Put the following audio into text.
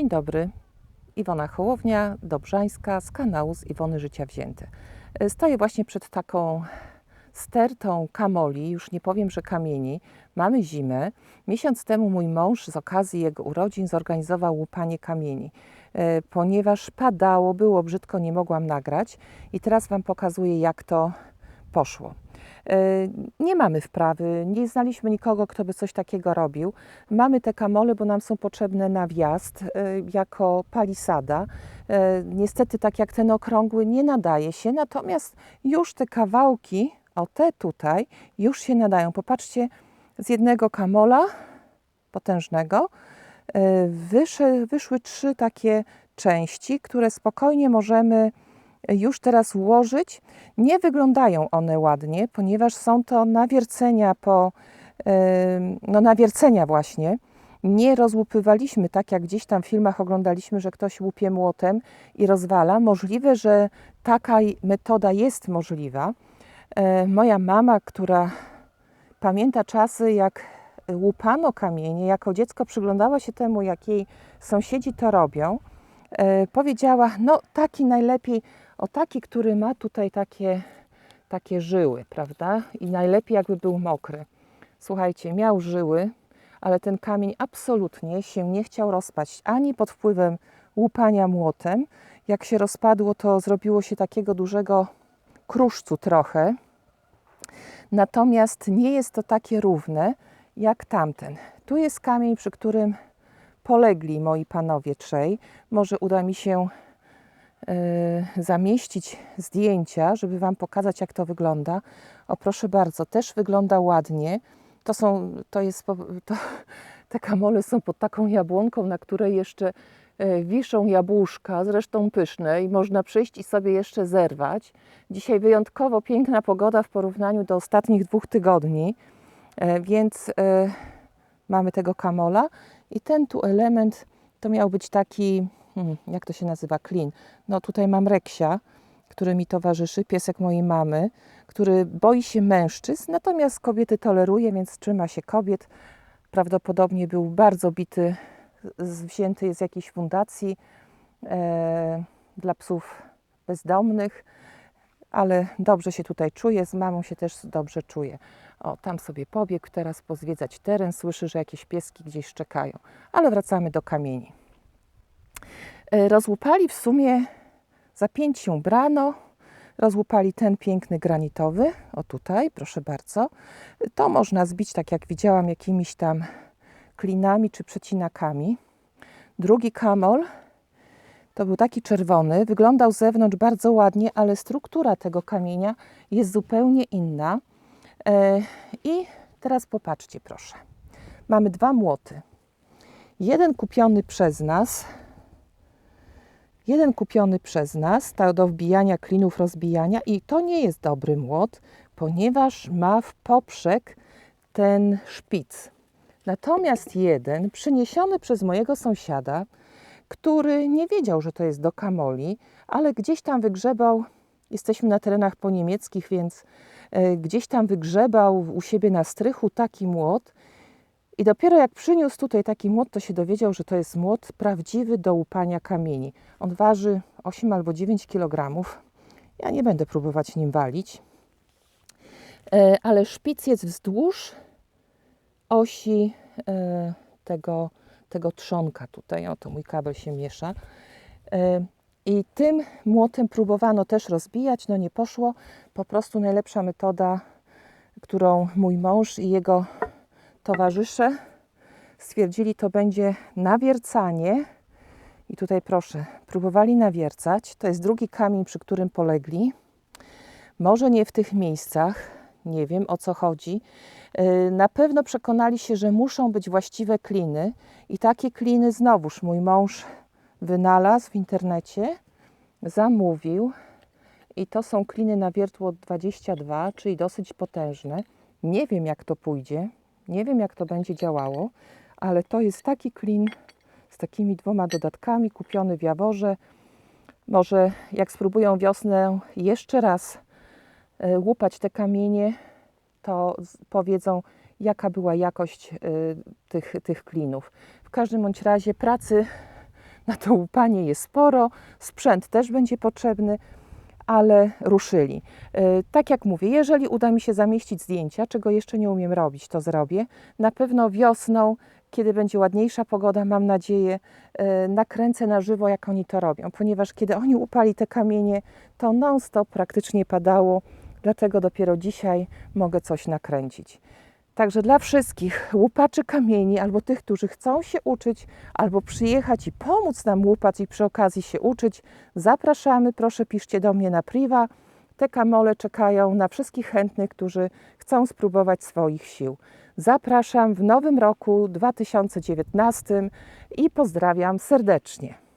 Dzień dobry. Iwona Hołownia, Dobrzańska z kanału z Iwony Życia Wzięte. Stoję właśnie przed taką stertą kamoli, już nie powiem, że kamieni. Mamy zimę. Miesiąc temu mój mąż z okazji jego urodzin zorganizował łupanie kamieni. E, Ponieważ padało, było brzydko, nie mogłam nagrać i teraz Wam pokazuję, jak to poszło. E, Nie mamy wprawy, nie znaliśmy nikogo, kto by coś takiego robił. Mamy te kamole, bo nam są potrzebne na wjazd e, jako palisada. E, Niestety, tak jak ten okrągły, nie nadaje się, natomiast już te kawałki, o te tutaj, już się nadają. Popatrzcie, z jednego kamola potężnego wyszły, wyszły trzy takie części, które spokojnie możemy już teraz ułożyć. Nie wyglądają one ładnie, ponieważ są to nawiercenia po, no nawiercenia właśnie. Nie rozłupywaliśmy tak, jak gdzieś tam w filmach oglądaliśmy, że ktoś łupie młotem i rozwala. Możliwe, że taka metoda jest możliwa. E, Moja mama, która pamięta czasy, jak łupano kamienie, jako dziecko przyglądała się temu, jak jej sąsiedzi to robią, e, powiedziała, no taki najlepiej, o taki, który ma tutaj takie, takie żyły, prawda? I najlepiej jakby był mokry. Słuchajcie, miał żyły, ale ten kamień absolutnie się nie chciał rozpaść, ani pod wpływem łupania młotem. Jak się rozpadło, to zrobiło się takiego dużego kruszcu trochę. Natomiast nie jest to takie równe jak tamten. Tu jest kamień, przy którym polegli moi panowie trzej. Może uda mi się zamieścić zdjęcia, żeby Wam pokazać, jak to wygląda. O, proszę bardzo, też wygląda ładnie. To są, to jest, to, te kamole są pod taką jabłonką, na której jeszcze e, wiszą jabłuszka, zresztą pyszne i można przyjść i sobie jeszcze zerwać. Dzisiaj wyjątkowo piękna pogoda w porównaniu do ostatnich dwóch tygodni, e, więc mamy tego kamola i ten tu element to miał być taki, hmm, jak to się nazywa, klin. No tutaj mam reksia, który mi towarzyszy, piesek mojej mamy, który boi się mężczyzn, natomiast kobiety toleruje, więc trzyma się kobiet. Prawdopodobnie był bardzo bity, wzięty jest z jakiejś fundacji e, dla psów bezdomnych, ale dobrze się tutaj czuje, z mamą się też dobrze czuje. O, tam sobie pobiegł teraz pozwiedzać teren, słyszy, że jakieś pieski gdzieś szczekają. Ale wracamy do kamieni. E, Rozłupali w sumie za pięć się brano. Rozłupali ten piękny granitowy, o tutaj, proszę bardzo. To można zbić, tak jak widziałam, jakimiś tam klinami czy przecinakami. Drugi kamol to był taki czerwony, wyglądał z zewnątrz bardzo ładnie, ale struktura tego kamienia jest zupełnie inna. E, I teraz popatrzcie, proszę. Mamy dwa młoty. Jeden kupiony przez nas, jeden kupiony przez nas, to do wbijania klinów, rozbijania, i to nie jest dobry młot, ponieważ ma w poprzek ten szpic. Natomiast jeden, przyniesiony przez mojego sąsiada, który nie wiedział, że to jest do kamoli, ale gdzieś tam wygrzebał, jesteśmy na terenach poniemieckich, więc e, gdzieś tam wygrzebał u siebie na strychu taki młot i dopiero jak przyniósł tutaj taki młot, to się dowiedział, że to jest młot prawdziwy do łupania kamieni. On waży 8 albo 9 kg. Ja nie będę próbować nim walić, E, ale szpic jest wzdłuż osi e, tego, tego trzonka tutaj. O, to mój kabel się miesza. E, I tym młotem próbowano też rozbijać, no nie poszło. Po prostu najlepsza metoda, którą mój mąż i jego towarzysze stwierdzili, to będzie nawiercanie. I tutaj proszę, próbowali nawiercać. To jest drugi kamień, przy którym polegli. Może nie w tych miejscach, nie wiem o co chodzi. Yy, Na pewno przekonali się, że muszą być właściwe kliny, i takie kliny znowuż mój mąż wynalazł w internecie, zamówił. I to są kliny na wiertło 22, czyli dosyć potężne. Nie wiem, jak to pójdzie, nie wiem, jak to będzie działało, ale to jest taki klin z takimi dwoma dodatkami, kupiony w Jaworze. Może jak spróbują wiosnę jeszcze raz e, łupać te kamienie, to powiedzą, jaka była jakość y, tych, tych klinów. W każdym bądź razie pracy Na to łupanie jest sporo, sprzęt też będzie potrzebny, ale ruszyli. E, Tak jak mówię, jeżeli uda mi się zamieścić zdjęcia, czego jeszcze nie umiem robić, to zrobię. Na pewno wiosną, kiedy będzie ładniejsza pogoda, mam nadzieję, e, nakręcę na żywo, jak oni to robią, ponieważ kiedy oni upali te kamienie, to non-stop praktycznie padało, dlatego dopiero dzisiaj mogę coś nakręcić. Także dla wszystkich łupaczy kamieni, albo tych, którzy chcą się uczyć, albo przyjechać i pomóc nam łupać i przy okazji się uczyć, zapraszamy. Proszę piszcie do mnie na priwa. Te kamole czekają na wszystkich chętnych, którzy chcą spróbować swoich sił. Zapraszam w nowym roku 2019 i pozdrawiam serdecznie.